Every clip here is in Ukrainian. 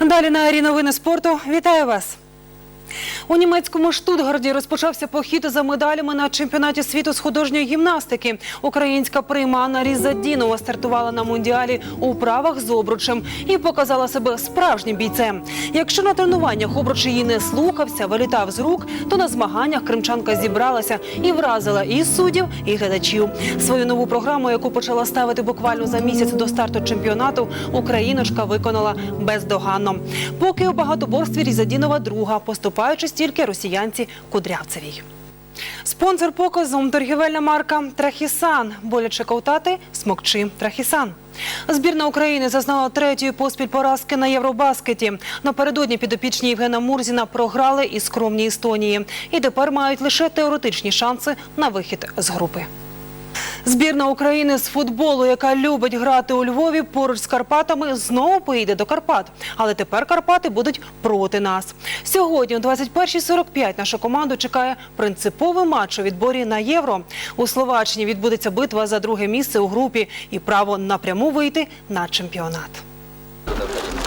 Далі на арі новини спорту. Вітаю вас. У німецькому Штутгарді розпочався похід за медалями на чемпіонаті світу з художньої гімнастики. Українська приймана Різа Дінова стартувала на мундіалі у правах з обручем і показала себе справжнім бійцем. Якщо на тренуваннях обруч її не слухався, вилітав з рук, то на змаганнях кримчанка зібралася і вразила і суддів, і глядачів. Свою нову програму, яку почала ставити буквально за місяць до старту чемпіонату, україночка виконала бездоганно. Поки у багатоборстві Різадінова друга, поступаючись тільки росіянці Кудрявцевій. Спонсор показу торгівельна марка Трахісан. Боляче ковтати смокчи Трахісан. Збірна України зазнала третьої поспіль поразки на Євробаскеті. Напередодні підопічні Євгена Мурзіна програли і скромні Естонії. І тепер мають лише теоретичні шанси на вихід з групи. Збірна України з футболу, яка любить грати у Львові поруч з Карпатами, знову поїде до Карпат. Але тепер Карпати будуть проти нас. Сьогодні, о 21.45, нашу команду чекає принциповий матч у відборі на євро. У Словаччині відбудеться битва за друге місце у групі і право напряму вийти на чемпіонат.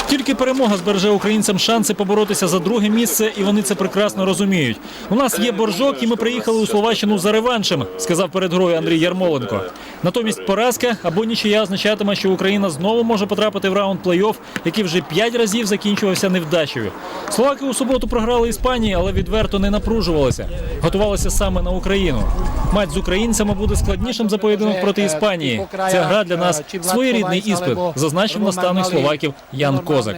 Тільки перемога збереже українцям шанси поборотися за друге місце, і вони це прекрасно розуміють. У нас є боржок, і ми приїхали у Словаччину за реваншем, сказав перед грою Андрій Ярмоленко. Натомість поразка або нічия означатиме, що Україна знову може потрапити в раунд плей-офф, який вже п'ять разів закінчувався невдачею. Словаки у суботу програли Іспанії, але відверто не напружувалися. Готувалися саме на Україну. Матч з українцями буде складнішим за поєдинок проти Іспанії. Ця гра для нас своєрідний іспит, зазначив наставник словаків Ян Козак.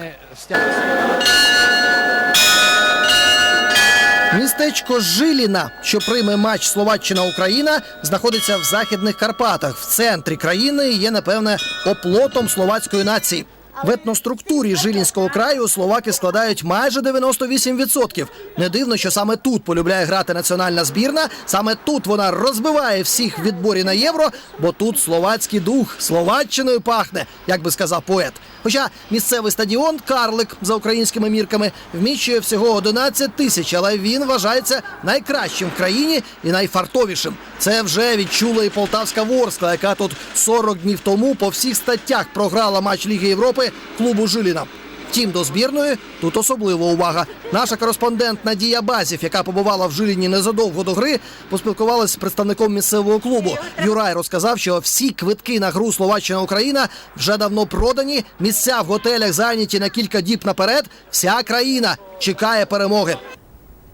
Містечко Жиліна, що прийме матч Словаччина-Україна, знаходиться в західних Карпатах. В центрі країни є, напевне, оплотом словацької нації. В етноструктурі Жилінського краю словаки складають майже 98%. Не дивно, що саме тут полюбляє грати національна збірна. Саме тут вона розбиває всіх в відборі на євро, бо тут словацький дух словаччиною пахне, як би сказав поет. Хоча місцевий стадіон Карлик за українськими мірками вміщує всього 11 тисяч, але він вважається найкращим в країні і найфартовішим. Це вже відчула і полтавська Ворскла, яка тут 40 днів тому по всіх статтях програла матч Ліги Європи клубу Жиліна. Втім, до збірної тут особлива увага. Наша кореспондент Надія Базів, яка побувала в Жиліні незадовго до гри, поспілкувалася з представником місцевого клубу. Юрай розказав, що всі квитки на гру Словаччина-Україна вже давно продані. Місця в готелях зайняті на кілька діб наперед. Вся країна чекає перемоги.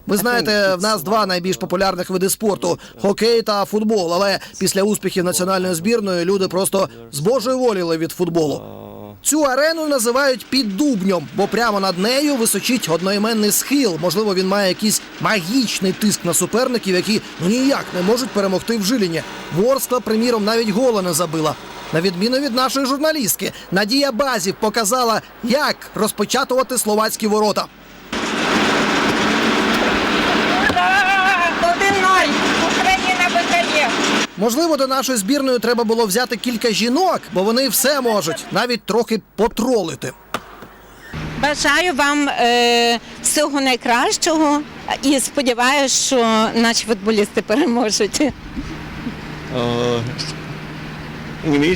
Ви знаєте, в нас два найбільш популярних види спорту хокей та футбол. Але після успіхів національної збірної люди просто збожеволіли від футболу. Цю арену називають піддубньом, бо прямо над нею височить одноіменний схил. Можливо, він має якийсь магічний тиск на суперників, які ну ніяк не можуть перемогти в Жиліні. Ворскла, приміром, навіть гола не забила. На відміну від нашої журналістки, Надія Базів показала, як розпочатувати словацькі ворота. 1-0. Україна виграє. Можливо, до нашої збірної треба було взяти кілька жінок, бо вони все можуть, навіть трохи потролити. Бажаю вам е, всього найкращого і сподіваюся, що наші футболісти переможуть. Uh,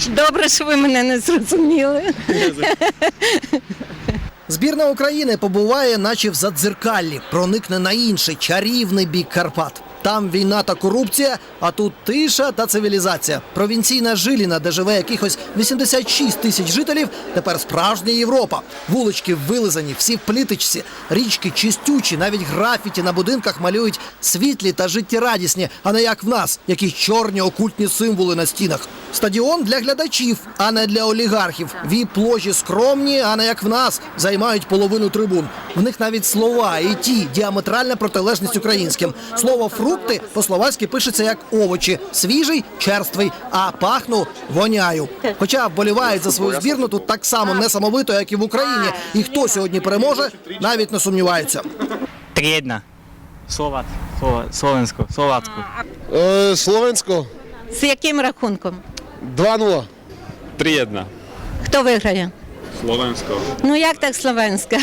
Добре, що ви мене не зрозуміли. Збірна України побуває, наче в задзеркаллі, проникне на інший чарівний бік Карпат. Там війна та корупція, а тут тиша та цивілізація. Провінційна Жиліна, де живе якихось 86 тисяч жителів, тепер справжня Європа. Вулички вилизані, всі в плітичці, річки чистючі, навіть графіті на будинках малюють світлі та життєрадісні, а не як в нас, якісь чорні окультні символи на стінах. Стадіон для глядачів, а не для олігархів. Віп ложі скромні, а не як в нас, займають половину трибун. В них навіть слова і ті діаметральна протилежність українським. Слово фрукти по-словацьки пишеться як овочі, свіжий, черствий, а пахну воняю. Хоча вболівають за свою збірну тут так само несамовито, як і в Україні. І хто сьогодні переможе, навіть не сумніваються. 3-1. Словак. Слова, словенську. Словацьку. Е, Словенсько З яким рахунком? 2-0. 3-1. Хто виграє? Словенська. Ну як так словенська?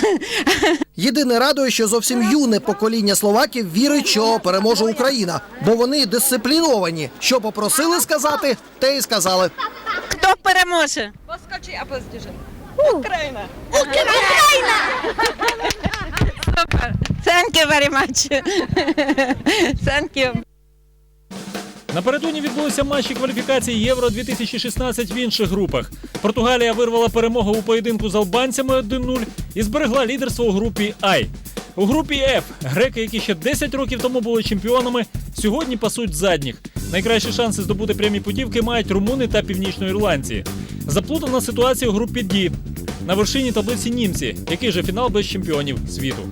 Єдине радує, що зовсім юне покоління словаків вірить, що переможе Україна, бо вони дисципліновані. Що попросили сказати, те й сказали. Хто переможе? Поскочи, а поздіже. Україна! Україна! Супер! Thank you very much. Thank you. Напередодні відбулися матчі кваліфікації Євро 2016 в інших групах. Португалія вирвала перемогу у поєдинку з албанцями 1-0 і зберегла лідерство у групі I. У групі F греки, які ще 10 років тому були чемпіонами, сьогодні пасуть задніх. Найкращі шанси здобути прямі путівки мають румуни та північноірландці. Заплутана ситуація у групі D. На вершині таблиці німці, який же фінал без чемпіонів світу.